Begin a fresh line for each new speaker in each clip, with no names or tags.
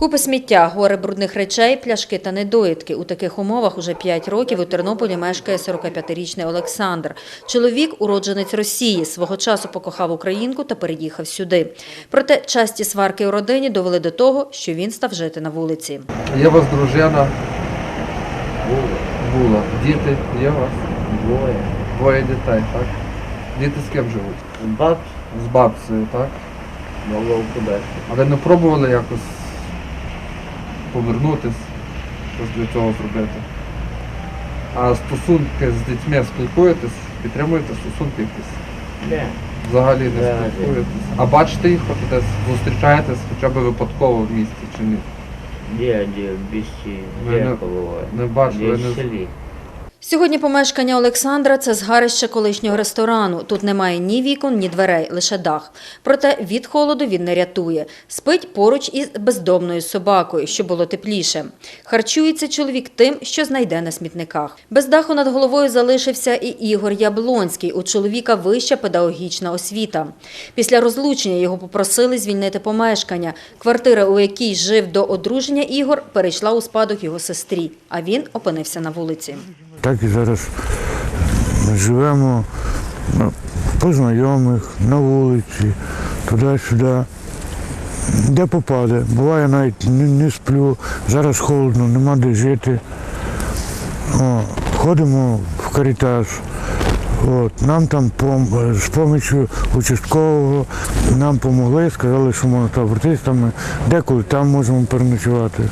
Купи сміття, гори брудних речей, пляшки та недоїдки. У таких умовах уже 5 років у Тернополі мешкає 45-річний Олександр. Чоловік – уродженець Росії. Свого часу покохав українку та переїхав сюди. Проте часті сварки у родині довели до того, що він став жити на вулиці.
Є вас дружина? Була. Діти є вас?
Двоє.
Двоє дітей, так? Діти з ким живуть?
З Баб
З бабцею, так?
могло куди.
А не пробували якось повернутись, щось для цього зробити? А стосунки з дітьми спілкуєтесь? Підтримуєте стосунки якісь?
Ні.
Взагалі не
Да,
спілкуєтесь. А бачите їх хоч десь зустрічаєтесь хоча б випадково в місті чи ні?
Ні, ні, в місті
Ви не- не бачили,
Де
не-.
Сьогодні помешкання Олександра – це згарище колишнього ресторану. Тут немає ні вікон, ні дверей, лише дах. Проте від холоду він не рятує. Спить поруч із бездомною собакою, щоб було тепліше. Харчується чоловік тим, що знайде на смітниках. Без даху над головою залишився і Ігор Яблонський. У чоловіка вища педагогічна освіта. Після розлучення його попросили звільнити помешкання. Квартира, у якій жив до одруження Ігор, перейшла у спадок його сестрі, а він опинився на вулиці.
Так і зараз ми живемо ну, по знайомих, на вулиці, туди-сюди. Де попаде. Буває навіть не, не сплю, зараз холодно, нема де жити. О, ходимо в карітаж. От, нам там пом- з допомогою участкового нам допомогли, сказали, що можна там там деколи там можемо переночувати.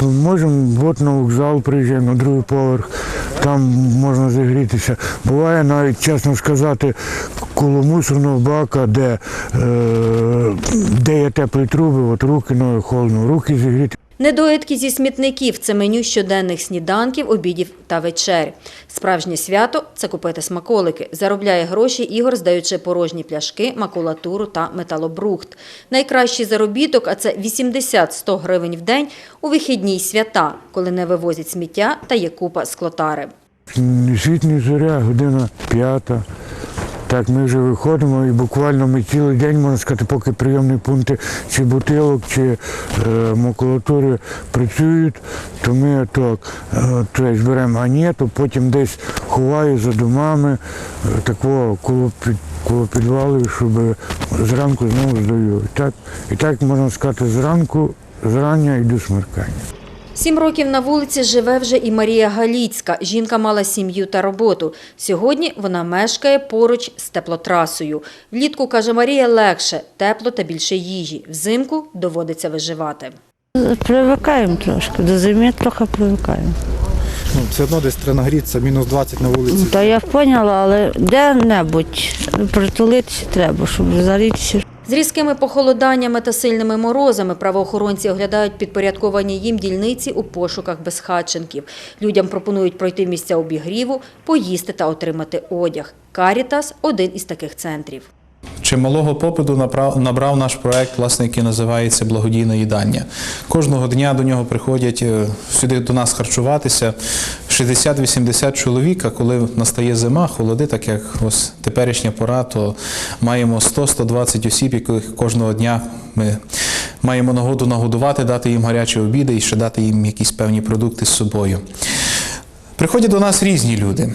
Можемо от на вокзал приїжджаємо на другий поверх, там можна зігрітися. Буває навіть, чесно сказати, коло мусорного бака, де, е, де є теплі труби, от руки ноги холодно, руки зігріти.
Недоїдки зі смітників – це меню щоденних сніданків, обідів та вечер. Справжнє свято – це купити смаколики. Заробляє гроші Ігор, здаючи порожні пляшки, макулатуру та металобрухт. Найкращий заробіток, а це 80-100 гривень в день у вихідні свята, коли не вивозять сміття та є купа склотари.
Ні світ, ні зоря, година п'ята. Так, ми вже виходимо і буквально ми цілий день, можна сказати, поки прийомні пункти чи бутилок, чи е, макулатури працюють, то ми так, е, беремо, то потім десь ховаю за домами, е, такого коло, під, коло підвалу, щоб зранку знову здаю. І так, і так можна сказати, зранку, зрання і до смеркання.
Сім років на вулиці живе вже і Марія Галіцька. Жінка мала сім'ю та роботу. Сьогодні вона мешкає поруч з теплотрасою. Влітку, каже Марія, легше, тепло та більше їжі. Взимку доводиться виживати.
Привикаємо трошки, до зими трохи привикаємо.
Ну, все одно десь треба нагрітися, мінус 20 на вулиці.
Та я поняла, але де-небудь притулитися треба, щоб зарітися.
З різкими похолоданнями та сильними морозами правоохоронці оглядають підпорядковані їм дільниці у пошуках безхатченків. Людям пропонують пройти місця обігріву, поїсти та отримати одяг. Карітас – один із таких центрів.
Чималого попиту набрав, наш проект, власне, який називається Благодійне їдання. Кожного дня до нього приходять е, сюди до нас харчуватися 60-80 чоловік, а коли настає зима, холоди, так як ось теперішня пора, то маємо 100-120 осіб, яких кожного дня ми маємо нагоду нагодувати, дати їм гарячі обіди і ще дати їм якісь певні продукти з собою. Приходять до нас різні люди.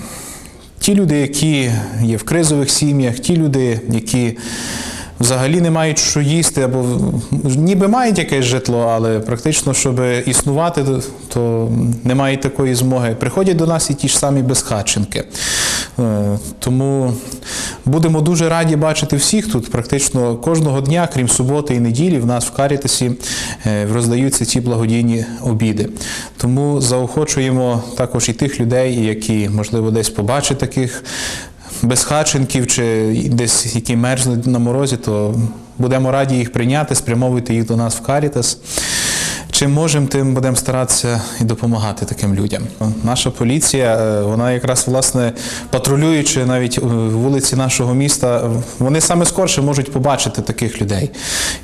Ті люди, які є в кризових сім'ях, ті люди, які взагалі не мають що їсти, або ніби мають якесь житло, але практично, щоб існувати, то не мають такої змоги. Приходять до нас і ті ж самі безхатченки. Е, Тому будемо дуже раді бачити всіх тут. Практично кожного дня, крім суботи і неділі, в нас в Карітасі е, роздаються ці благодійні обіди. Тому заохочуємо також і тих людей, які, можливо, десь побачать таких безхатченків чи десь які мерзнуть на морозі, то будемо раді їх прийняти, спрямовувати їх до нас в Карітас. Чим можемо, тим будемо старатися і допомагати таким людям. Наша поліція, е, вона якраз власне патрулюючи навіть вулиці нашого міста, вони саме скорше можуть побачити таких людей.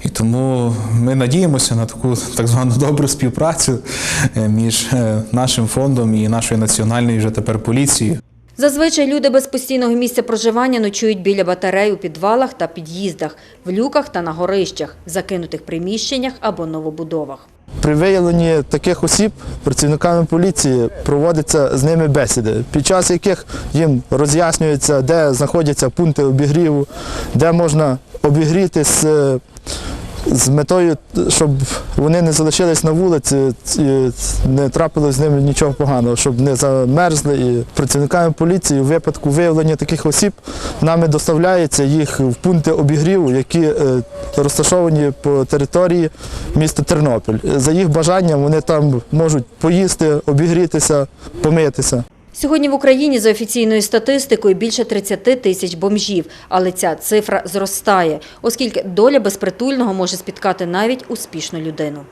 І тому ми надіємося на таку так звану добру співпрацю е, між е, нашим фондом і нашою національною вже тепер поліцією.
Зазвичай люди без постійного місця проживання ночують біля батарей у підвалах та під'їздах, в люках та на горищах, закинутих приміщеннях або новобудовах.
При виявленні таких осіб працівниками поліції проводяться з ними бесіди, під час яких їм роз'яснюється, де знаходяться пункти обігріву, де можна обігріти з, метою, щоб вони не залишились на вулиці і не трапилось з ними нічого поганого, щоб не замерзли. І працівниками поліції у випадку виявлення таких осіб нами доставляється їх в пункти обігріву, які е, розташовані по території міста Тернопіль. За їх бажанням вони там можуть поїсти, обігрітися, помитися.
Сьогодні в Україні за офіційною статистикою більше 30 тисяч бомжів, але ця цифра зростає, оскільки доля безпритульного може спіткати навіть успішну людину.